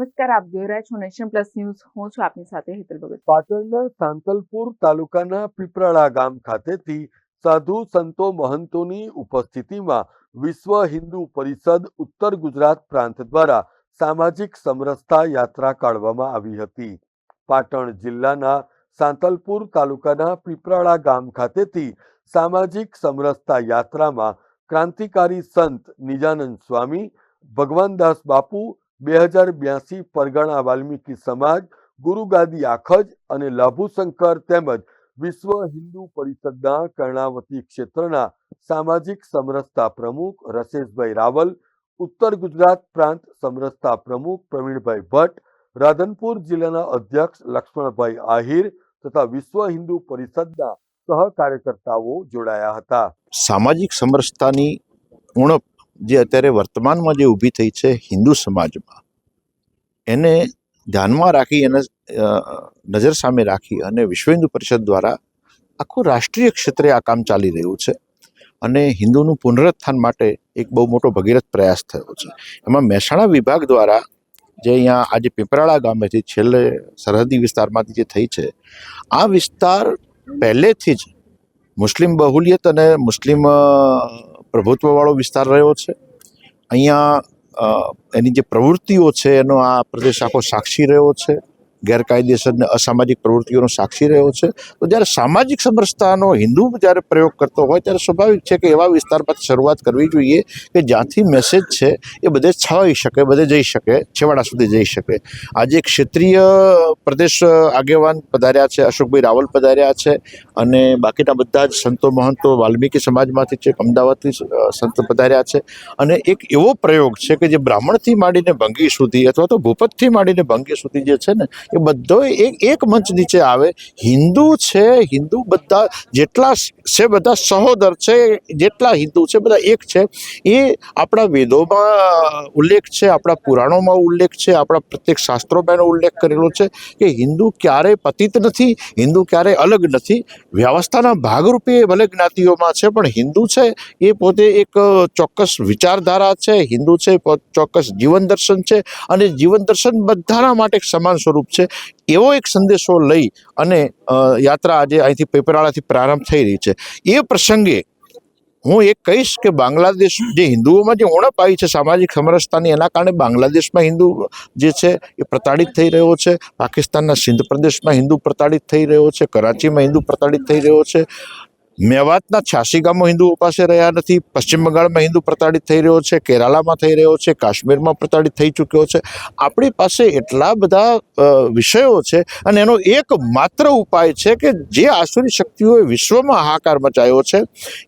નમસ્કાર, આપ જોઈ રહ્યા છો નેશન પ્લસ ન્યૂઝ. હું છું આપની સાથે હેતલ ભગત. પાટણના સાંતલપુર તાલુકાના પીપરાળા ગામ ખાતેથી સાધુ સંતો મહંતોની ઉપસ્થિતિમાં વિશ્વ હિન્દુ પરિષદ ઉત્તર ગુજરાત પ્રાંત દ્વારા સામાજિક સમરસતા યાત્રા કાઢવામાં આવી હતી. પાટણ જિલ્લાના સાંતલપુર તાલુકાના પીપરાળા ગામ ખાતેથી સામાજિક સમરસતા યાત્રામાં ક્રાંતિકારી સંત નિજાનંદ સ્વામી, ભગવાનદાસ બાપુ બે હજાર બ્યાસી પરગણા વાલ્મીકી સમાજ ગુરુગાદી આખજ અને લાભુશંકર તેમજ વિશ્વ હિન્દુ પરિષદના કર્ણાવતી ક્ષેત્રના સામાજિક સમરસતા પ્રમુખ રસેશભાઈ રાવલ, ઉત્તર ગુજરાત પ્રાંત સમરસતા પ્રમુખ પ્રવીણભાઈ ભટ્ટ, રાધનપુર જિલ્લાના અધ્યક્ષ લક્ષ્મણભાઈ આહિર તથા વિશ્વ હિન્દુ પરિષદના સહ કાર્યકર્તાઓ જોડાયા હતા. સામાજિક સમરસતાની ઉણપ જે અત્યારે વર્તમાનમાં જે ઊભી થઈ છે હિન્દુ સમાજમાં, એને ધ્યાનમાં રાખી એને નજર સામે રાખી અને વિશ્વ હિન્દુ પરિષદ દ્વારા આખું રાષ્ટ્રીય ક્ષેત્રે આ કામ ચાલી રહ્યું છે અને હિન્દુનું પુનરુત્થાન માટે એક બહુ મોટો ભગીરથ પ્રયાસ થયો છે. એમાં મહેસાણા વિભાગ દ્વારા જે અહીંયા આજે પીપરાળા ગામેથી છેલ્લે સરહદી વિસ્તારમાંથી જે થઈ છે, આ વિસ્તાર પહેલેથી જ મુસ્લિમ બહુલિયત અને મુસ્લિમ પ્રભુત્વવાળો વિસ્તાર રહ્યો છે. અહીંયા એની જે પ્રવૃત્તિઓ છે એનો આ પ્રદેશ આખો સાક્ષી રહ્યો છે. ગેરકાયદેસર ને અસામાજિક પ્રવૃત્તિઓનો સાક્ષી રહ્યો છે, તો જ્યારે સામાજિક સમરસતાનો હિન્દુ જ્યારે પ્રયોગ કરતો હોય ત્યારે સ્વાભાવિક છે કે એવા વિસ્તારમાંથી શરૂઆત કરવી જોઈએ કે જ્યાંથી મેસેજ છે એ બધે છવાઈ શકે, બધે જઈ શકે, છેવાડા સુધી જઈ શકે. આજે ક્ષેત્રીય પ્રદેશ આગેવાન પધાર્યા છે, અશોકભાઈ રાવલ પધાર્યા છે અને બાકીના બધા જ સંતો મહંતો વાલ્મીકી સમાજમાંથી છે, અમદાવાદથી સંત પધાર્યા છે. અને એક એવો પ્રયોગ છે કે જે બ્રાહ્મણથી માંડીને ભંગી સુધી અથવા તો ભૂપતથી માંડીને ભંગી સુધી જે છે ને એ બધો એક એક મંચ નીચે આવે. હિન્દુ છે, હિન્દુ બધા જેટલા છે બધા સહોદર છે, જેટલા હિન્દુ છે બધા એક છે. એ આપણા વેદોમાં ઉલ્લેખ છે, આપણા પુરાણોમાં ઉલ્લેખ છે, આપણા પ્રત્યેક શાસ્ત્રોમાં એનો ઉલ્લેખ કરેલો છે કે હિન્દુ ક્યારેય પતિત નથી, હિન્દુ ક્યારેય અલગ નથી. વ્યવસ્થાના ભાગરૂપે એ ભલે જ્ઞાતિઓમાં છે, પણ હિન્દુ છે એ પોતે એક ચોક્કસ વિચારધારા છે, હિન્દુ છે ચોક્કસ જીવન દર્શન છે અને જીવન દર્શન બધાના માટે સમાન સ્વરૂપ છે. એવો એક સંદેશો લઈ અને યાત્રા આજે અહીંથી પેપરાળાથી પ્રારંભ થઈ રહી છે. એ પ્રસંગે હું એ કહીશ કે બાંગ્લાદેશ જે હિન્દુઓમાં જે ઉણપ આવી છે, સામાજિક સમરસતાની, એના કારણે બાંગ્લાદેશમાં હિન્દુ જે છે એ પ્રતાડિત થઈ રહ્યો છે. પાકિસ્તાનના સિંધ પ્રદેશમાં હિન્દુ પ્રતાડિત થઈ રહ્યો છે. કરાચીમાં હિન્દુ પ્રતાડિત થઈ રહ્યો છે. મેવાતના છ્યાસી ગામો હિન્દુઓ પાસે રહ્યા નથી. પશ્ચિમ બંગાળમાં હિન્દુ પ્રતાડિત થઈ રહ્યો છે, કેરાલામાં થઈ રહ્યો છે, કાશ્મીરમાં પ્રતાડિત થઈ ચૂક્યો છે. આપણી પાસે એટલા બધા વિષયો છે અને એનો એક માત્ર ઉપાય છે કે જે આસુરી શક્તિઓએ વિશ્વમાં હાહાકાર મચાયો છે,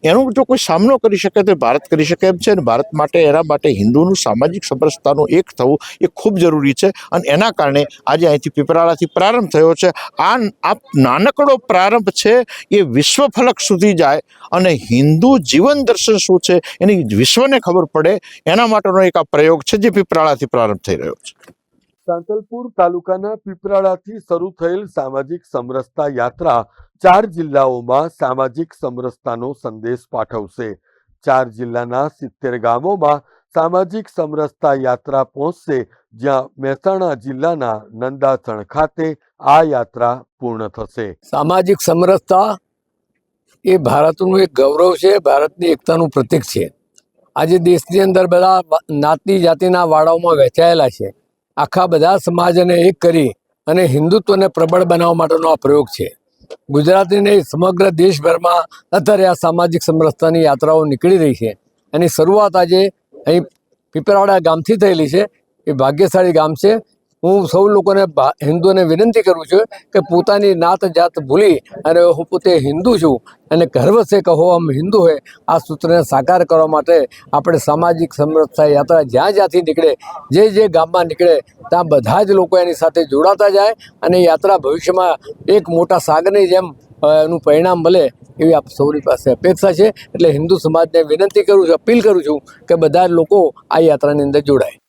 એનો જો કોઈ સામનો કરી શકે તો ભારત કરી શકે એમ છે અને ભારત માટે, એના માટે હિન્દુનું સામાજિક સમરસતાનું એક થવું એ ખૂબ જરૂરી છે અને એના કારણે આજે અહીંથી પીપરાળાથી પ્રારંભ થયો છે. આ નાનકડો પ્રારંભ છે એ વિશ્વ ફલક સુધી જાય અને હિન્દુ જીવન દર્શન શું છે એની વિશ્વને ખબર પડે એના માટેનો એક આ પ્રયોગ છે જે પીપરાળાથી પ્રારંભ થઈ રહ્યો છે. સાંતલપુર તાલુકાના પીપરાળાથી શરૂ થયેલ સામાજિક સમરસતા યાત્રા ચાર જિલ્લાઓમાં સામાજિક સમરસતાનો સંદેશ પાઠવશે. ચાર જિલ્લાના સિત્તેર ગામોમાં સામાજિક સમરસતા યાત્રા પહોંચશે જ્યાં મહેસાણા જિલ્લાના નંદાસણ ખાતે આ યાત્રા પૂર્ણ થશે. સામાજિક સમરસતા એ ભારતનું એક ગૌરવ છે, ભારતની એકતાનું પ્રતીક છે. આજે દેશની અંદર બધા નાતની નાતી જાતિના વાડાઓમાં વહેંચાયેલા છે. આખા બધા સમાજને એક કરી અને હિન્દુત્વને પ્રબળ બનાવવા માટેનો આ પ્રયોગ છે. ગુજરાતની નહીં સમગ્ર દેશભરમાં અત્યારે આ સામાજિક સમરસતાની યાત્રાઓ નીકળી રહી છે. એની શરૂઆત આજે અહીં પીપરાવાડા ગામથી થયેલી છે. એ ભાગ્યશાળી ગામ છે. હું સૌ લોકોને હિન્દુઓને વિનંતી કરું છું કે પોતાની નાત જાત ભૂલી અને હું પોતે હિન્દુ છું અને ગર્વ છે કે હમ હિન્દુ હોય આ સૂત્રને સાકાર કરવા માટે આપણે સામાજિક સમરસતા યાત્રા જ્યાં જ્યાંથી નીકળે, જે જે ગામમાં નીકળે, ત્યાં બધા જ લોકો એની સાથે જોડાતા જાય અને યાત્રા ભવિષ્યમાં એક મોટા સાગરની જેમ એનું પરિણામ મળે એવી આપ સૌની પાસે અપેક્ષા છે. એટલે હિન્દુ સમાજને વિનંતી કરું છું, અપીલ કરું છું કે બધા લોકો આ યાત્રાની અંદર જોડાય.